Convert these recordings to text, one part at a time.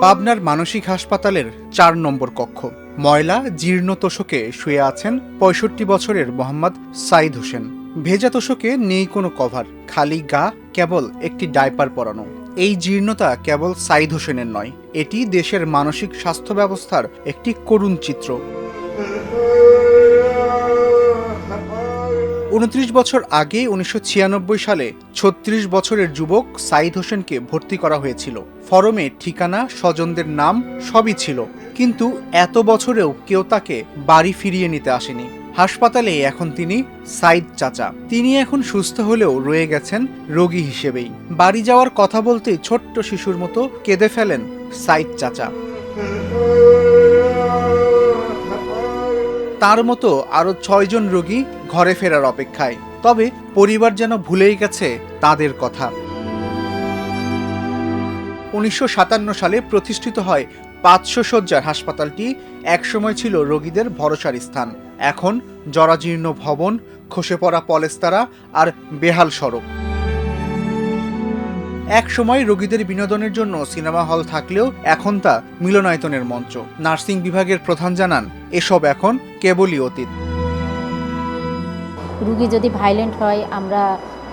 পাবনার মানসিক হাসপাতালের চার নম্বর কক্ষ। ময়লা জীর্ণ তোষকে শুয়ে আছেন পঁয়ষট্টি বছরের মোহাম্মদ সাইদ হোসেন। ভেজা তোষকে নেই কোনো কভার, খালি গা, কেবল একটি ডাইপার পরানো। এই জীর্ণতা কেবল সাইদ হোসেনের নয়, এটি দেশের মানসিক স্বাস্থ্য ব্যবস্থার একটি করুণ চিত্র। উনত্রিশ বছর আগে উনিশশো ছিয়ানব্বই সালে ছত্রিশ বছরের যুবক সাইদ হোসেনকে ভর্তি করা হয়েছিল। ফরমে ঠিকানা, স্বজনদের নাম সবই ছিল। কিন্তু এত বছরেও কেউ তাকে বাড়ি ফিরিয়ে নিতে আসেনি। হাসপাতালে এখন তিনি সাইদ চাচা। তিনি এখন সুস্থ হলেও রয়ে গেছেন রোগী হিসেবেই। বাড়ি যাওয়ার কথা বলতেই ছোট্ট শিশুর মতো কেঁদে ফেলেন সাইদ চাচা। তার মতো আরও ছয়জন রোগী ঘরে ফেরার অপেক্ষায়। তবে পরিবার যেন ভুলেই গেছে তাদের কথা। উনিশশো সাতান্ন সালে প্রতিষ্ঠিত হয় পাঁচশো শয্যার হাসপাতালটি, একসময় ছিল রোগীদের ভরসার স্থান। এখন জরাজীর্ণ ভবন, খসে পড়া পলেস্তারা আর বেহাল সড়ক। এক সময় রোগীদের বিনোদনের জন্য সিনেমা হল থাকলেও এখন তা মিলনায়তনের মঞ্চ। নার্সিং বিভাগের প্রধান জানান, এসব এখন কেবলই অতীত। রুগী যদি ভাইলেন্ট হয়, আমরা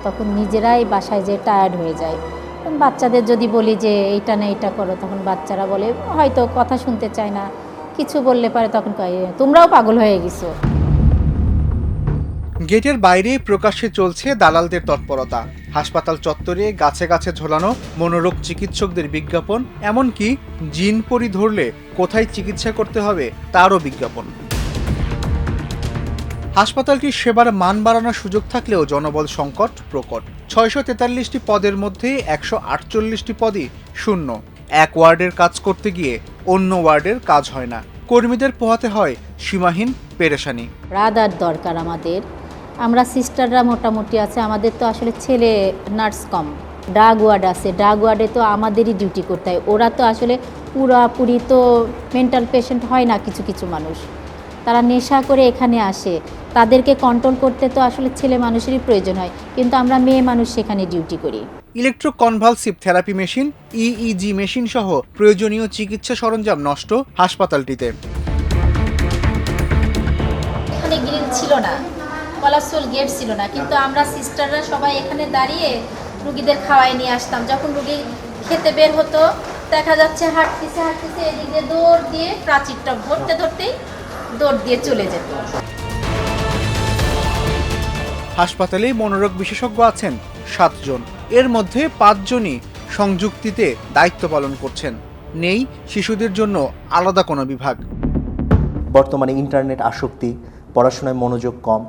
তখন নিজেরাই বাসায় যে টায়ার্ড হয়ে যায় বাচ্চাদের যদি বলি যে, এইটা না, এইটা করো, তখন বাচ্চারা বলে, হয়তো কথা শুনতে চায় না, কিছু বললে পারে তখন তোমরাও পাগল হয়ে গেছো। গেটের বাইরে প্রকাশ্যে চলছে দালালদের তৎপরতা। হাসপাতাল চত্বরে গাছে গাছে ঝোলানো মনোরোগ চিকিৎসকদের বিজ্ঞাপন, এমনকি জিন পরি ধরলে কোথায় চিকিৎসা করতে হবে তারও বিজ্ঞাপন। হাসপাতালটির সেবার মান বাড়ানোর সুযোগ থাকলেও জনবল সংকট, প্রকট। ছয়শো তেতাল্লিশটি পদের মধ্যে একশো আটচল্লিশটি পদই শূন্য। এক ওয়ার্ডের কাজ করতে গিয়ে অন্য ওয়ার্ডের কাজ হয় না। কর্মীদের পোহাতে হয় সীমাহীন পেরেশানি। রাদার দরকার আমাদের। আমরা সিস্টাররা মোটামুটি আছে আমাদের তো আসলে ছেলে নার্স কম। ড্রাগ ওয়ার্ড আছে ড্রাগ ওয়ার্ডে তো আমাদেরই ডিউটি করতে হয়। ওরা তো আসলে পুরাপুরি তো মেন্টাল পেশেন্ট হয় না কিছু কিছু মানুষ। তারা নেশা করে এখানে আসে। তাদেরকে কন্ট্রোল করতে তো আসলে ছেলে মানুষেরই প্রয়োজন হয়। কিন্তু আমরা মেয়ে মানুষ সেখানে ডিউটি করি। Electroconvulsive therapy machine EEG machine সহ প্রয়োজনীয় চিকিৎসা সরঞ্জাম নষ্ট হাসপাতালটিতে। এখানে গ্রিল ছিল না। কলাপসুল গেট ছিল না কিন্তু আমরা সিস্টাররা সবাই এখানে দাঁড়িয়ে রুগীদের খাওয়াই নিয়ে আসতাম। যখন রুগী খেতে বের হতো দেখা যাচ্ছে হাঁটতেছে হাঁটতেছে এদিকে দৌড় দিয়ে প্রাচীরটা ধরতে ধরতেই দৌড় দিয়ে চলে যেত। হাসপাতালে মনোরোগ বিশেষজ্ঞ আছেন সাতজন। এর মধ্যে পাঁচজনই সংযুক্তিতে দায়িত্ব পালন করছেন। নেই শিশুদের জন্য আলাদা কোনো বিভাগ। বর্তমানে ইন্টারনেট আসক্তি পড়াশোনায় মনোযোগ কম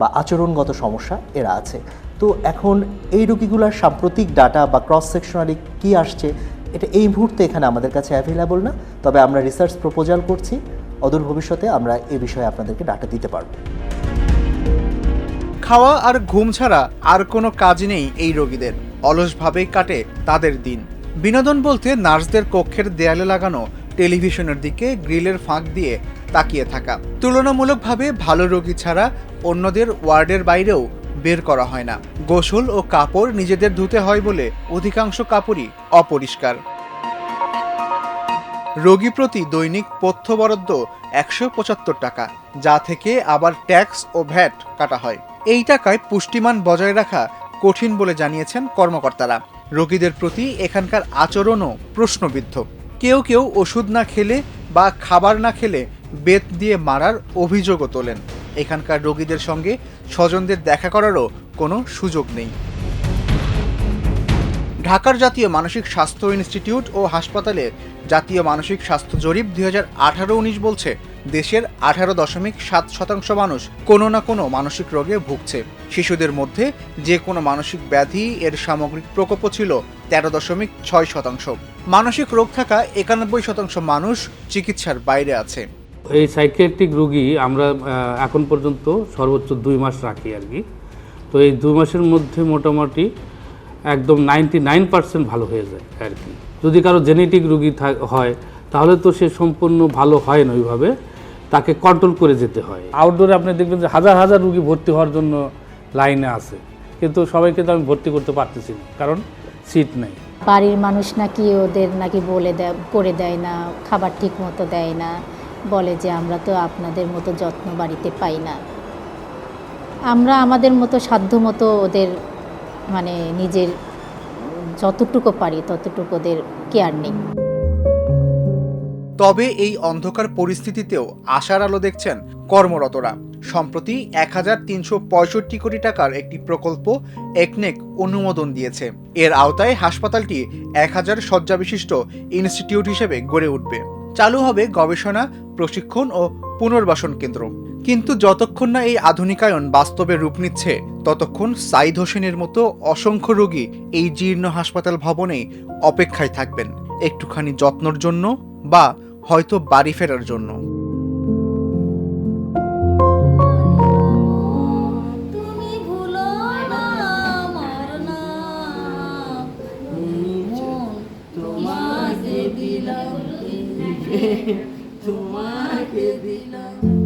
বা আচরণগত সমস্যা এরা আছে। তো এখন এই রোগীগুলোর সাম্প্রতিক ডাটা বা ক্রস সেকশনালি কী আসছে, এটা এই মুহূর্তে এখানে আমাদের কাছে অ্যাভেলেবল না। তবে আমরা রিসার্চ প্রপোজাল করছি, অদূর ভবিষ্যতে আমরা এ বিষয়ে আপনাদেরকে ডাটা দিতে পারব। খাওয়া আর ঘুম ছাড়া আর কোনো কাজ নেই এই রোগীদের। অলসভাবেই কাটে তাদের দিন। বিনোদন বলতে নার্সদের কক্ষের দেয়ালে লাগানো টেলিভিশনের দিকে গ্রিলের ফাঁক দিয়ে তাকিয়ে থাকা। তুলনামূলকভাবে ভালো রোগী ছাড়া অন্যদের ওয়ার্ডের বাইরেও বের করা হয় না। গোসল ও কাপড় নিজেদের ধুতে হয় বলে অধিকাংশ কাপড়ই অপরিষ্কার। রোগী প্রতি দৈনিক পথ্য বরাদ্দ একশো পঁচাত্তর টাকা, যা থেকে আবার ট্যাক্স ও ভ্যাট কাটা হয়। এই টাকায় পুষ্টিমান বজায় রাখা কঠিন বলে জানিয়েছেন কর্মকর্তারা। রোগীদের প্রতি এখানকার আচরণও প্রশ্নবিদ্ধ। কেউ কেউ ওষুধ না খেলে বা খাবার না খেলে বেত দিয়ে মারার অভিযোগও তোলেন। এখানকার রোগীদের সঙ্গে স্বজনদের দেখা করারও কোনো সুযোগ নেই। ঢাকার জাতীয় মানসিক স্বাস্থ্য ইনস্টিটিউট ও হাসপাতালে জাতীয় মানসিক স্বাস্থ্য জরিপ দুই হাজার আঠারো উনিশ বলছে, দেশের আঠারো দশমিক সাত শতাংশ মানুষ কোনো না কোনো মানসিক রোগে ভুগছে। শিশুদের মধ্যে যে কোনো মানসিক ব্যাধি এর সামগ্রিক প্রকোপও ছিল তেরো দশমিক ছয় শতাংশ। মানসিক রোগ থাকা একানব্বই শতাংশ মানুষ চিকিৎসার বাইরে আছে। এই সাইকিয়াট্রিক রুগী আমরা এখন পর্যন্ত সর্বোচ্চ দুই মাস রাখি আর কি। তো এই দুই মাসের মধ্যে মোটামুটি একদম নাইনটি নাইন পার্সেন্ট ভালো হয়ে যায় আর কি। যদি কারও জেনেটিক রুগী হয়, তাহলে তো সে সম্পূর্ণ ভালো হয় না ওইভাবে, তাকে কন্ট্রোল করে যেতে হয়। আউটডোরে আপনি দেখবেন যে হাজার হাজার রুগী ভর্তি হওয়ার জন্য লাইনে আছে। কিন্তু সবাইকে তো আমি ভর্তি করতে পারতেছি না, কারণ সিট নেই। বাড়ির মানুষ নাকি ওদের নাকি বলে দেয় করে দেয় না, খাবার ঠিক মতো দেয় না, বলে যে আমরা তো আপনাদের মতো যত্ন বাড়িতে পাই না। আমরা আমাদের মতো সাধ্য মতো ওদের মানে নিজের যতটুকু পারি ততটুকু ওদের কেয়ার নেই। তবে এই অন্ধকার পরিস্থিতিতেও আশার আলো দেখছেন কর্মরতরা। সম্প্রতি এক হাজার তিনশো পঁয়ষট্টি কোটি টাকার একটি প্রকল্প একনেক অনুমোদন দিয়েছে। এর আওতায় হাসপাতালটি এক হাজার শয্যা বিশিষ্ট ইনস্টিটিউট হিসেবে গড়ে উঠবে। চালু হবে গবেষণা, প্রশিক্ষণ ও পুনর্বাসন কেন্দ্র। কিন্তু যতক্ষণ না এই আধুনিকায়ন বাস্তবে রূপ নিচ্ছে, ততক্ষণ সাইদ হোসেনের মতো অসংখ্য রোগী এই জীর্ণ হাসপাতাল ভবনেই অপেক্ষায় থাকবেন, একটুখানি যত্নর জন্য বা হয়তো বাড়ি ফেরার জন্য। তোমাকে দিলাম।